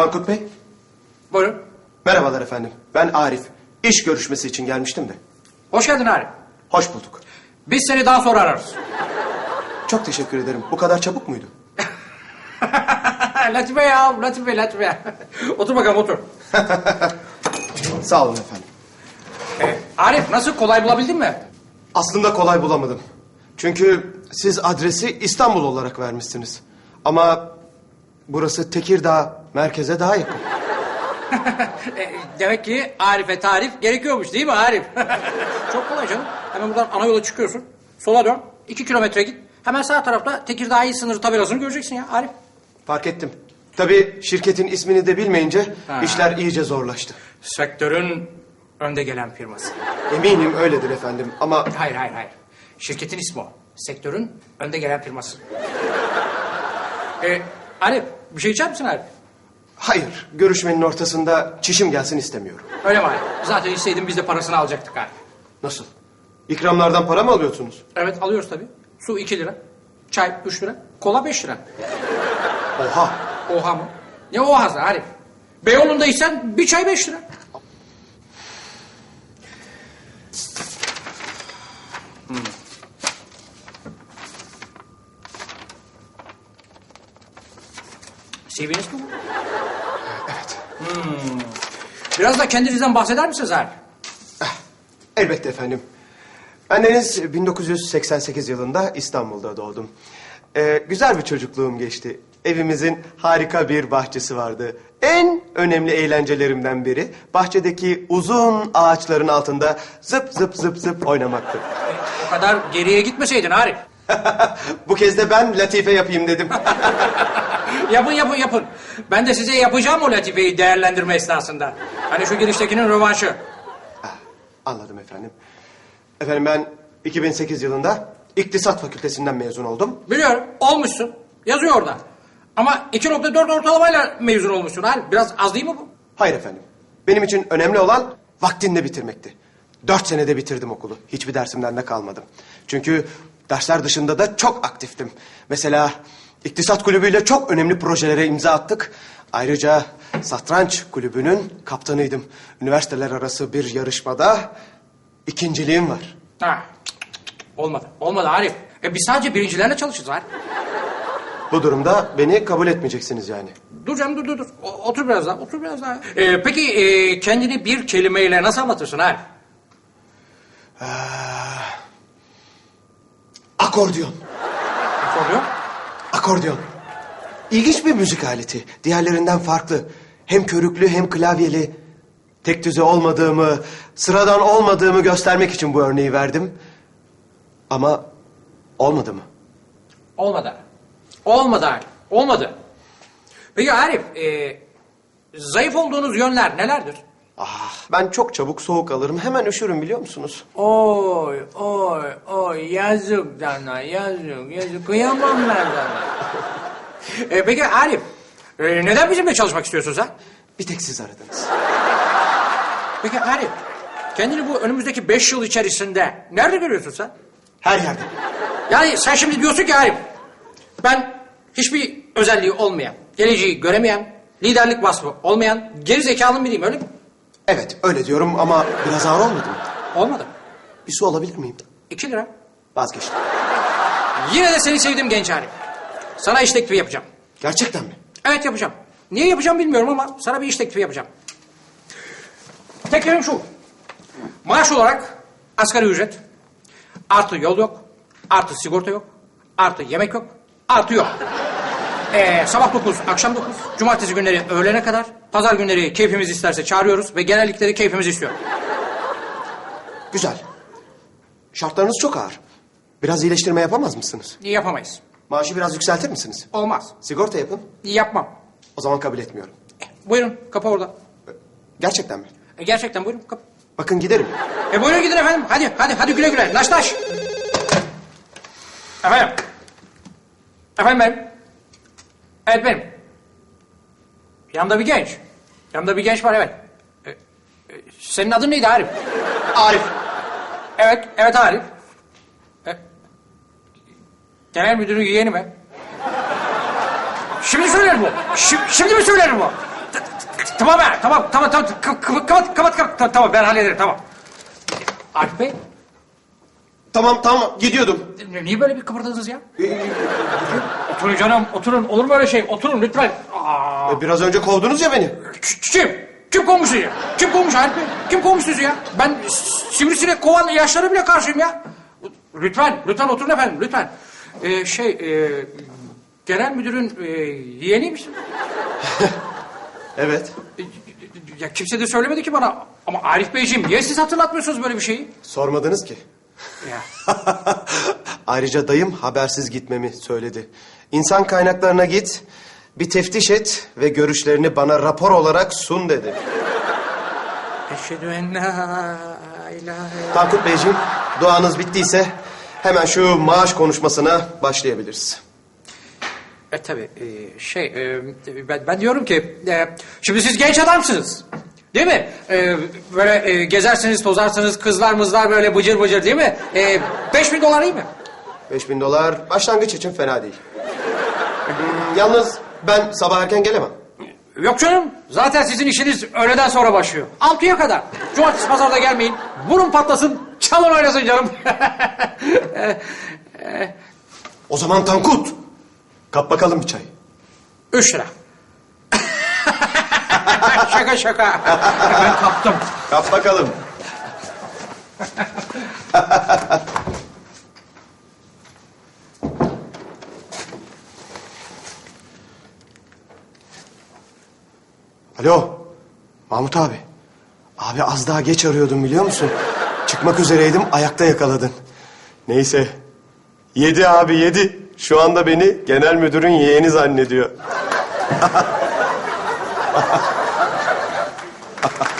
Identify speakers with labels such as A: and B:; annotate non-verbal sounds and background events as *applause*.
A: Tankut Bey.
B: Buyurun.
A: Merhabalar efendim. Ben Arif. İş görüşmesi için gelmiştim de.
B: Hoş geldin Arif.
A: Hoş bulduk.
B: Biz seni daha sonra ararız.
A: Çok teşekkür ederim. Bu kadar çabuk muydu? *laughs*
B: Latife ya, Latife, Latife. otur bakalım, otur. *laughs*
A: Sağ olun efendim.
B: Ee, Arif, nasıl? Kolay bulabildin mi?
A: Aslında kolay bulamadım. Çünkü siz adresi İstanbul olarak vermişsiniz. Ama burası Tekirdağ merkeze daha yakın.
B: Ee, *laughs* demek ki Arif'e tarif gerekiyormuş değil mi Arif? *laughs* Çok kolay canım. Hemen buradan ana yola çıkıyorsun. Sola dön. iki kilometre git. Hemen sağ tarafta Tekirdağ il sınırı tabelasını göreceksin ya Arif.
A: Fark ettim. Tabii şirketin ismini de bilmeyince
B: Ha.
A: işler iyice zorlaştı.
B: Sektörün önde gelen firması.
A: Eminim öyledir efendim ama
B: Hayır, hayır, hayır. Şirketin ismi o. Sektörün önde gelen firması. ee, *laughs* Arif, bir şey içer misin Arif?
A: Hayır görüşmenin ortasında çişim gelsin istemiyorum.
B: Öyle mi? Zaten isteydin biz de parasını alacaktık Arif.
A: Nasıl? İkramlardan para mı alıyorsunuz?
B: Evet alıyoruz tabii. Su 2 lira. Çay 3 lira. Kola 5 lira.
A: Oha!
B: Oha mı? Ne ohası Arif? Beyoğlu'ndaysan bir çay 5 lira. Hmm. CV'niz mi bu?
A: Evet.
B: Biraz da kendinizden bahseder misiniz Arif?
A: Elbette efendim. Bendeniz 1988 yılında İstanbul'da doğdum. Ee, güzel bir çocukluğum geçti. Evimizin harika bir bahçesi vardı. En önemli eğlencelerimden biri bahçedeki uzun ağaçların altında zıp zıp zıp zıp oynamaktı.
B: O kadar geriye gitmeseydin Arif. *laughs*
A: Bu kez de ben latife yapayım dedim. *laughs*
B: Yapın yapın yapın. Ben de size yapacağım o latifeyi değerlendirme esnasında. Hani şu giriştekinin rövanşı.
A: Ah, Anladım efendim. Efendim ben 2008 yılında İktisat Fakültesinden mezun oldum.
B: Biliyorum olmuşsun. Yazıyor orada. Ama 2.4 ortalamayla mezun olmuşsun Arif. Biraz az değil mi bu?
A: Hayır efendim. Benim için önemli olan vaktinde bitirmekti. Dört senede bitirdim okulu. Hiçbir dersimden de kalmadım. Çünkü dersler dışında da çok aktiftim. Mesela iktisat kulübüyle çok önemli projelere imza attık. Ayrıca satranç kulübünün kaptanıydım. Üniversiteler arası bir yarışmada ikinciliğim var.
B: Ha. Olmadı. Olmadı Arif. E biz sadece birincilerle çalışırız Arif.
A: Bu durumda beni kabul etmeyeceksiniz yani.
B: Dur canım dur dur dur. O- otur biraz daha. Otur biraz daha. E, peki e, kendini bir kelimeyle nasıl anlatırsın Arif?
A: Akordiyon.
B: Soruyor.
A: Akordeon. İlginç bir müzik aleti. Diğerlerinden farklı. Hem körüklü hem klavyeli. Tek düze olmadığımı, sıradan olmadığımı göstermek için bu örneği verdim. Ama olmadı mı?
B: Olmadı. Olmadı. Olmadı. Peki Arif, e, zayıf olduğunuz yönler nelerdir?
A: Ah, ben çok çabuk soğuk alırım. Hemen üşürüm biliyor musunuz?
B: Oy, oy, oy, yazık sana, yazık, yazık. Kıyamam ben sana. *laughs* e, peki Arif, e, neden bizimle çalışmak istiyorsun sen?
A: Bir tek siz aradınız.
B: Peki Arif, kendini bu önümüzdeki beş yıl içerisinde nerede görüyorsun sen?
A: Her yerde.
B: Yani sen şimdi diyorsun ki Arif, ben hiçbir özelliği olmayan, geleceği göremeyen, liderlik vasfı olmayan, geri zekalı biriyim öyle mi?
A: Evet öyle diyorum ama biraz ağır olmadı mı?
B: Olmadı.
A: Bir su alabilir miyim?
B: İki lira.
A: Vazgeçtim.
B: Yine de seni sevdim genç Arif. Sana iş teklifi yapacağım.
A: Gerçekten mi?
B: Evet yapacağım. Niye yapacağım bilmiyorum ama sana bir iş teklifi yapacağım. Teklifim şu. Maaş olarak asgari ücret. Artı yol yok. Artı sigorta yok. Artı yemek yok. Artı yok. Ee, sabah 9, akşam 9. Cumartesi günleri öğlene kadar. Pazar günleri keyfimiz isterse çağırıyoruz ve genellikle de keyfimiz istiyor.
A: Güzel. Şartlarınız çok ağır. Biraz iyileştirme yapamaz mısınız?
B: Yapamayız.
A: Maaşı biraz yükseltir misiniz?
B: Olmaz.
A: Sigorta yapın.
B: Yapmam.
A: O zaman kabul etmiyorum.
B: Buyurun kapı orada.
A: Gerçekten mi?
B: E, gerçekten buyurun kapı.
A: Bakın giderim.
B: E buyurun gidin efendim. Hadi hadi hadi güle güle. Naş naş. Efendim. Efendim benim. Evet benim. Yanımda bir genç. Yanımda bir genç var evet. E, e, senin adın neydi Arif?
A: Arif.
B: Evet, evet Arif. E, genel müdürün yeğeni mi? Şimdi söyler bu. Şi- şimdi mi söyler bu? Tamam be, tamam, tamam, tamam. Kapat, kapat, kapat. Tamam, ben hallederim, tamam. Arif Bey,
A: Tamam tamam gidiyordum.
B: niye böyle bir kıpırdadınız ya? Oturun canım, oturun. Olur mu öyle şey? Oturun lütfen. Aa,
A: E, Biraz önce kovdunuz ya beni.
B: ç- kim? Kim kovmuş sizi? Kim kovmuş Arif Bey? Kim kovmuş sizi ya? Ben s- sivrisinek kovan yaşlara bile karşıyım ya. Lütfen, lütfen oturun efendim, lütfen. Ee, şey, e, genel müdürün e, yeğeniymişsin. *laughs*
A: Evet.
B: Ya kimse de söylemedi ki bana. Ama Arif Beyciğim niye siz hatırlatmıyorsunuz böyle bir şeyi?
A: Sormadınız ki.
B: Ya. *laughs*
A: Ayrıca dayım habersiz gitmemi söyledi. İnsan kaynaklarına git, bir teftiş et ve görüşlerini bana rapor olarak sun dedi.
B: Eşhedü en la ilahe
A: Tankut Beyciğim, duanız bittiyse hemen şu maaş konuşmasına başlayabiliriz.
B: E tabii e, şey e, ben, ben diyorum ki e, şimdi siz genç adamsınız. Değil mi? E, böyle e, gezersiniz, tozarsınız, kızlar mızlar böyle bıcır bıcır değil mi? E, beş bin dolar iyi mi?
A: 5000 dolar başlangıç için fena değil. Hmm, Yalnız ben sabah erken gelemem.
B: Yok canım. Zaten sizin işiniz öğleden sonra başlıyor. Altıya kadar. Cumartesi pazarda gelmeyin. Burun patlasın. Çalın oynasın canım. *laughs*
A: O zaman Tankut, kap bakalım bir çay.
B: Üç lira. Şaka şaka. Ben kaptım.
A: Kap bakalım. Alo, Mahmut abi. Abi az daha geç arıyordum biliyor musun? Çıkmak üzereydim, ayakta yakaladın. Neyse, yedi abi yedi. Şu anda beni genel müdürün yeğeni zannediyor. *laughs* Thank *laughs* you.